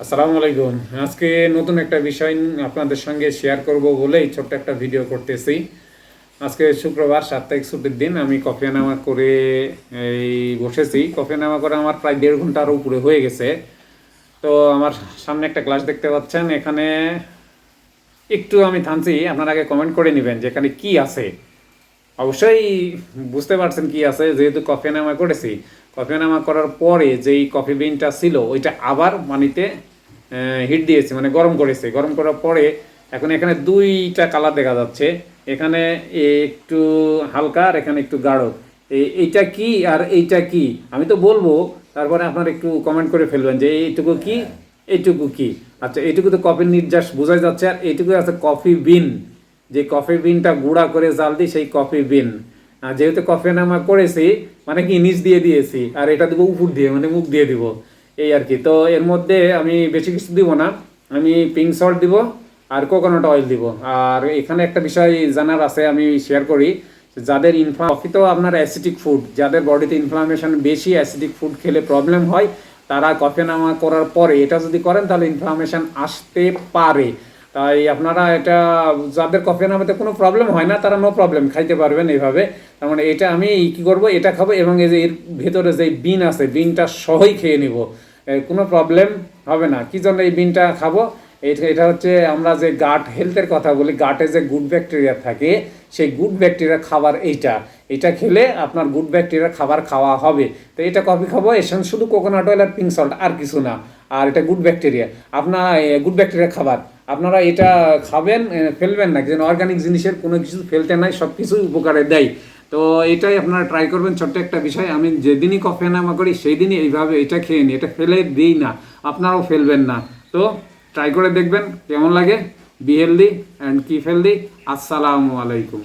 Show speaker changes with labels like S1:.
S1: আসসালামু আলাইকুম। আজকে নতুন একটা বিষয় আপনাদের সঙ্গে শেয়ার করব বলেই ছোট্ট একটা ভিডিও করতেছি। আজকে শুক্রবার তারিখ ছুটির দিন, আমি কফি নামা করে, এই, বসেছি। কফি নামা করে আমার প্রায় দেড় ঘণ্টার উপরে হয়ে গেছে। তো আমার সামনে একটা ক্লাস দেখতে পাচ্ছেন। এখানে একটু আমি থামছি, আপনারা আগে কমেন্ট করে নেবেন যে এখানে কি আছে। অবশ্যই বুঝতে পারছেন কি আছে, যেহেতু কফি নামা করেছি। কফি নামা করার পরে যেই কফি বিনটা ছিল, ওইটা আবার পানিতে হিট দিয়েছি মানে গরম করেছে। গরম করার পরে এখন এখানে দুইটা কালার দেখা যাচ্ছে। এখানে একটু হালকা আর এখানে একটু গাঢ়। এই এইটা কি আর এইটা কি? আমি তো বলব, তারপরে আপনার একটু কমেন্ট করে ফেলবেন যে এইটুকু কি এইটুকু কি? আচ্ছা এইটুকু তো কফির নির্যাস বোঝাই যাচ্ছে, আর এইটুকু আছে কফি বিন। যে কফি বিনটা গুঁড়া করে জাল দিই, সেই কফি বিন আর যেহেতু কফি নামা করেছি মানে কি নিচ দিয়ে দিয়েছি, আর এটা দেবো উপর দিয়ে মানে মুখ দিয়ে দিব, এই আর কি। তো এর মধ্যে আমি বেশি কিছু দিব না, আমি পিঙ্ক সল্ট দিব আর কোকোনাট অয়েল দিব। আর এখানে একটা বিষয় জানার আছে, আমি শেয়ার করি, যাদের ইনফ্লা কফি তো আপনার অ্যাসিডিক ফুড যাদের বডিতে ইনফ্লামেশন বেশি অ্যাসিডিক ফুড খেলে প্রবলেম হয়, তারা কফি নামা করার পরে এটা যদি করেন, তাহলে ইনফ্লামেশন আসতে পারে। তাই আপনারা এটা, যাদের কফি নামাতে কোনো প্রবলেম হয় না, তারা নো প্রবলেম খাইতে পারবেন এইভাবে। তার মানে এটা আমি কি করব, এটা খাব এবং এই যে এর ভেতরে যে বিন আছে, বিনটা সহই খেয়ে নিব। কোনো প্রবলেম হবে না। কি জন্য এই বিনটা খাব? এটা এটা হচ্ছে আমরা যে গাট হেলথের কথা বলি গাটে যে গুড ব্যাকটেরিয়া থাকে, সেই গুড ব্যাকটেরিয়া খাবার এইটা। এটা খেলে আপনার গুড ব্যাকটেরিয়া খাবার খাওয়া হবে। তো এটা কফি খাব, এর শুধু কোকোনাট অয়েল আর পিঙ্ক সল্ট আর কিছু না। আর এটা গুড ব্যাকটেরিয়া আপনার গুড ব্যাকটেরিয়া খাবার। আপনারা এটা খাবেন ফেলবেন না, যেন অর্গানিক জিনিসের কোনো কিছু ফেলতে নাই সব কিছুই উপকারে দেয়। তো এটাই আপনারা ট্রাই করবেন, ছোট্ট একটা বিষয়, আমি যেদিনই কফি নামা করি সেই দিনই এইভাবে এটা খেয়ে নিই, এটা ফেলে দিই না, আপনারাও ফেলবেন না। তো ট্রাই করে দেখবেন, কেমন লাগে? বি হেলদি অ্যান্ড কি ফেলদি আসসালামু আলাইকুম।